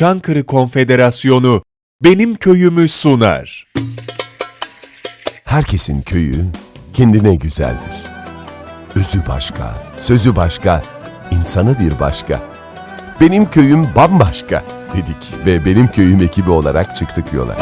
Çankırı Konfederasyonu Benim Köyümü sunar. Herkesin köyü kendine güzeldir. Özü başka, sözü başka, insanı bir başka. Benim köyüm bambaşka dedik ve benim köyüm ekibi olarak çıktık yola.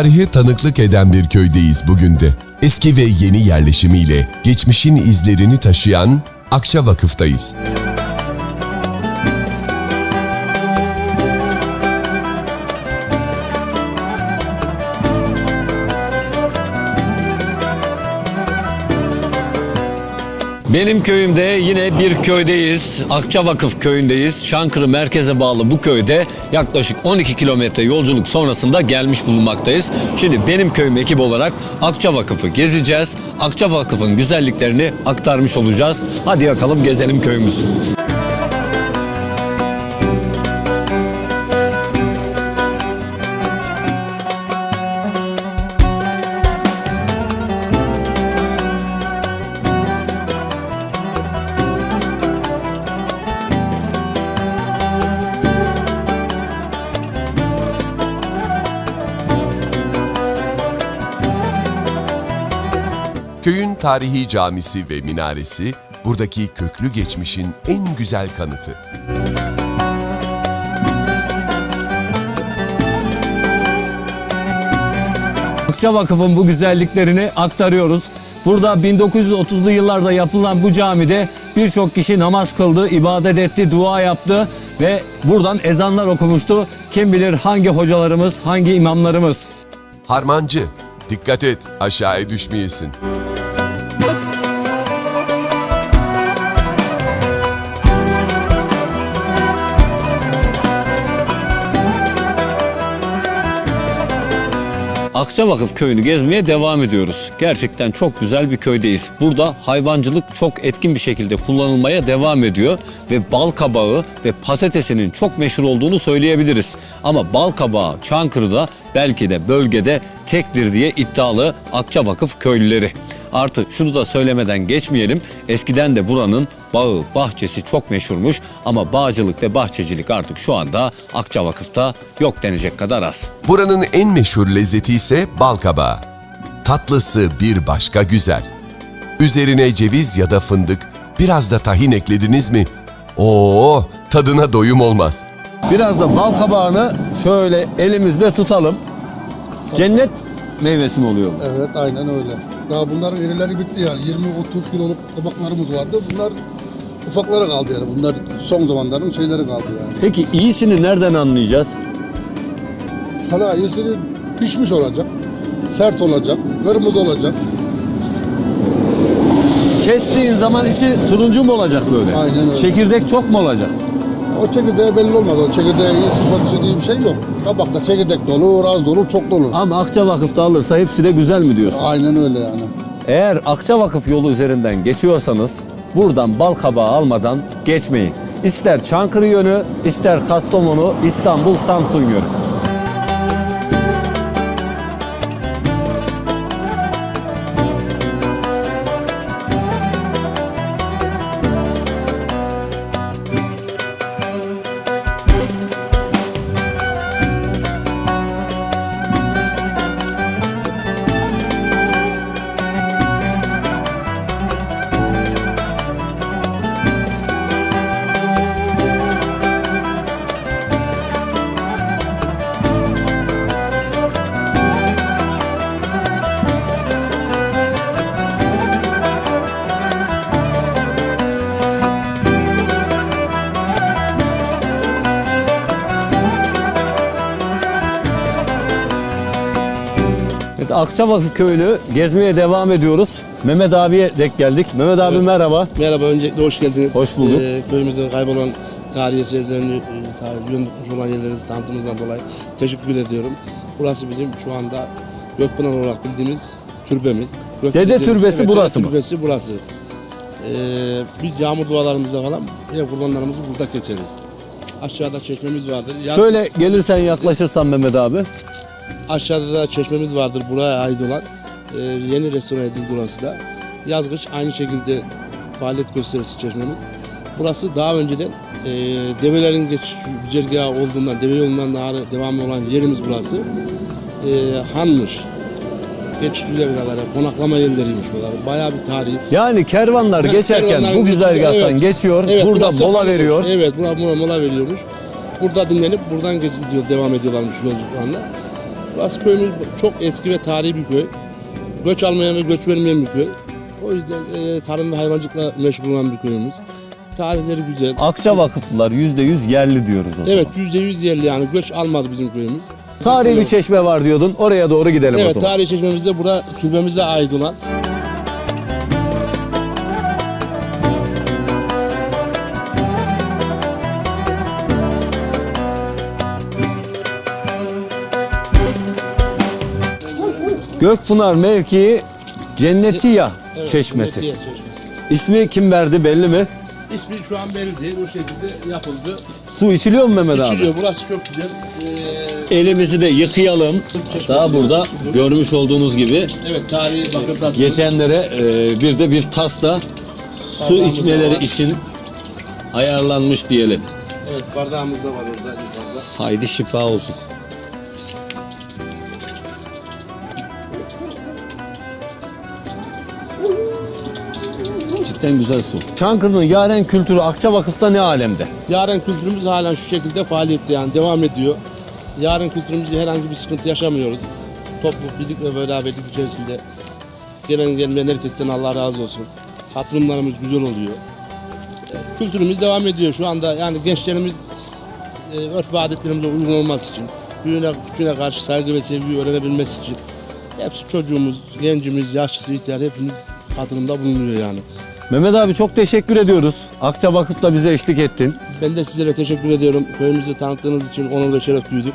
Tarihe tanıklık eden bir köydeyiz bugün de. Eski ve yeni yerleşimiyle geçmişin izlerini taşıyan Akça Vakıf'tayız. Benim köyümde yine bir köydeyiz. Akçavakıf köyündeyiz. Çankırı merkeze bağlı bu köyde yaklaşık 12 kilometre yolculuk sonrasında gelmiş bulunmaktayız. Şimdi benim köyüm ekibi olarak Akçavakıf'ı gezeceğiz. Akçavakıf'ın güzelliklerini aktarmış olacağız. Hadi yakalım gezelim köyümüzü. Köyün tarihi camisi ve minaresi buradaki köklü geçmişin en güzel kanıtı. Akçavakıf'ın bu güzelliklerini aktarıyoruz. Burada 1930'lu yıllarda yapılan bu camide birçok kişi namaz kıldı, ibadet etti, dua yaptı ve buradan ezanlar okumuştu. Kim bilir hangi hocalarımız, hangi imamlarımız. Harmancı, dikkat et aşağıya düşmeyesin. Akçavakıf köyünü gezmeye devam ediyoruz. Gerçekten çok güzel bir köydeyiz. Burada hayvancılık çok etkin bir şekilde kullanılmaya devam ediyor ve bal kabağı ve patatesinin çok meşhur olduğunu söyleyebiliriz. Ama bal kabağı Çankırı'da belki de bölgede tektir diye iddialı Akçavakıf köylüleri. Artı şunu da söylemeden geçmeyelim. Eskiden de buranın bağı, bahçesi çok meşhurmuş ama bağcılık ve bahçecilik artık şu anda Akçavakıf'ta yok denecek kadar az. Buranın en meşhur lezzeti ise bal kabağı. Tatlısı bir başka güzel. Üzerine ceviz ya da fındık, biraz da tahin eklediniz mi? Oo, tadına doyum olmaz. Biraz da bal kabağını şöyle elimizde tutalım. Cennet meyvesi mi oluyor bu? Evet aynen öyle. Daha bunların irileri bitti yani. 20-30 kiloluk kabaklarımız vardı. Bunlar ufakları kaldı yani. Bunlar son zamanların şeyleri kaldı yani. Peki iyisini nereden anlayacağız? Hala iyisini pişmiş olacak. Sert olacak. Kırmızı olacak. Kestiğin zaman içi turuncu mu olacak böyle? Aynen öyle. Çekirdek çok mu olacak? O çekirdeği belli olmaz. O çekirdeğe iyi sıfatı diye bir şey yok. Kabakta çekirdek de olur, az da olur, çok da olur. Ama Akçavakıf'ta alırsa hepsi de güzel mi diyorsun? Aynen öyle yani. Eğer Akçavakıf yolu üzerinden geçiyorsanız buradan bal kabağı almadan geçmeyin. İster Çankırı yönü, ister Kastamonu, İstanbul, Samsun yönü. Evet, Akçavakıf köyünü gezmeye devam ediyoruz. Mehmet abiye denk geldik. Mehmet abi merhaba. Merhaba, öncelikle hoş geldiniz. Hoş bulduk. Ee, köyümüzün kaybolan tarihi eserlerini e, ta- yön tutmuş olan yerlerinizi tanıtımınızdan dolayı teşekkür ediyorum. Burası bizim şu anda Gökpınar olarak bildiğimiz türbemiz. Gök Dede bildiğimiz- türbesi evet, burası dede mı? türbesi burası. Ee, biz yağmur dualarımızda falan ev kurbanlarımızı burada keseriz. Aşağıda çeşmemiz vardır. Yaz- Şöyle gelirsen yaklaşırsan Mehmet abi. Aşağıda da çeşmemiz vardır buraya ait olan. Ee, yeni restore edildi orası da. Yazgıç aynı şekilde faaliyet gösterisi çeşmemiz. Burası daha önceden e, develerin geçiş güzergahı olduğundan, deve yolundan daha devamlı olan yerimiz burası. E, hanmış. Geçiş güzergahları, konaklama yerleriymiş buralar. Bayağı bir tarihi. Yani kervanlar Ha, geçerken kervanlar bu geçiyor, güzergahtan evet. geçiyor. Burada burası mola hanmış. veriyor. Evet, burada mola, mola veriyormuş. Burada dinlenip buradan gidiyor, devam ediyorlarmış yolculuklarına. Burası köyümüz çok eski ve tarihi bir köy. Göç almayan ve göç vermeyen bir köy. O yüzden e, tarım ve hayvancılıkla meşgul olan bir köyümüz. Tarihleri güzel. Akça vakıflılar %100 yerli diyoruz o zaman. Evet yüzde yüz yerli yani göç almadı bizim köyümüz. Tarihi bir çeşme var diyordun. Oraya doğru gidelim o Evet zaman. tarihi çeşmemizde bura türbemize ait olan Gökpınar mevkii Cennetiya evet, Çeşmesi. Metiye Çeşmesi. İsmi kim verdi belli mi? İsmi şu an belli değil. O şekilde yapıldı. Su içiliyor mu Mehmet abi? İçiliyor. Burası çok güzel. Ee, Elimizi de yıkayalım. Daha burada görmüş olduğunuz gibi evet tarihi bakımdan. geçenlere e, bir de bir tasla su içmeleri var. için ayarlanmış diyelim. Evet bardağımız da var orada yukarıda. Haydi şifa olsun. Cidden güzel su. Çankırı'nın yaren kültürü Akça Vakıf'ta ne alemde? Yarın kültürümüz halen şu şekilde faaliyette yani devam ediyor. Yarın kültürümüzde herhangi bir sıkıntı yaşamıyoruz. Topluluk, birlik ve beraberlik içerisinde gelen gelmeyen herkesten Allah razı olsun. Katılımlarımız güzel oluyor. Kültürümüz devam ediyor şu anda. Yani gençlerimiz e, örf ve adetlerimize uygun olması için, büyüğüne, küçüğüne karşı saygı ve sevgiyi öğrenebilmesi için hepsi çocuğumuz, gencimiz, yaşlısı, ihtiyar hepimiz katılımda bulunuyor yani. Mehmet abi çok teşekkür ediyoruz. Akça Vakıf'ta bize eşlik ettin. Ben de sizlere teşekkür ediyorum. Köyümüzü tanıttığınız için onur ve şeref duyduk.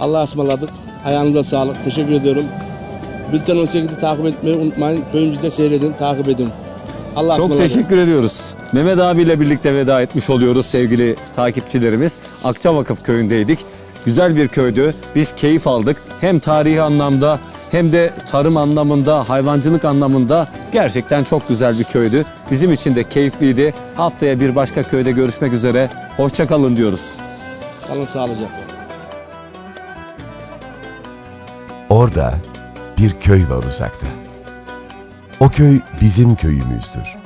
Allah'a ısmarladık. Ayağınıza sağlık. Teşekkür ediyorum. Bülten 18'i takip etmeyi unutmayın. Köyümüzde seyredin, takip edin. Allah'a Çok teşekkür ediyoruz. Mehmet abiyle birlikte veda etmiş oluyoruz sevgili takipçilerimiz. Akça Vakıf köyündeydik. Güzel bir köydü. Biz keyif aldık. Hem tarihi anlamda hem de tarım anlamında, hayvancılık anlamında gerçekten çok güzel bir köydü. Bizim için de keyifliydi. Haftaya bir başka köyde görüşmek üzere. Hoşça kalın diyoruz. Kalın sağlıcakla. Orada bir köy var uzakta. O köy bizim köyümüzdür.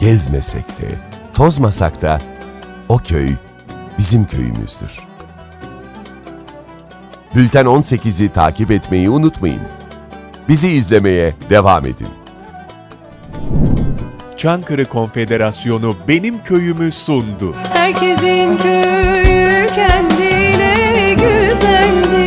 Gezmesek de, tozmasak da o köy bizim köyümüzdür. Bülten 18'i takip etmeyi unutmayın. Bizi izlemeye devam edin. Çankırı Konfederasyonu Benim Köyümü sundu. Herkesin köyü kendine güzeldir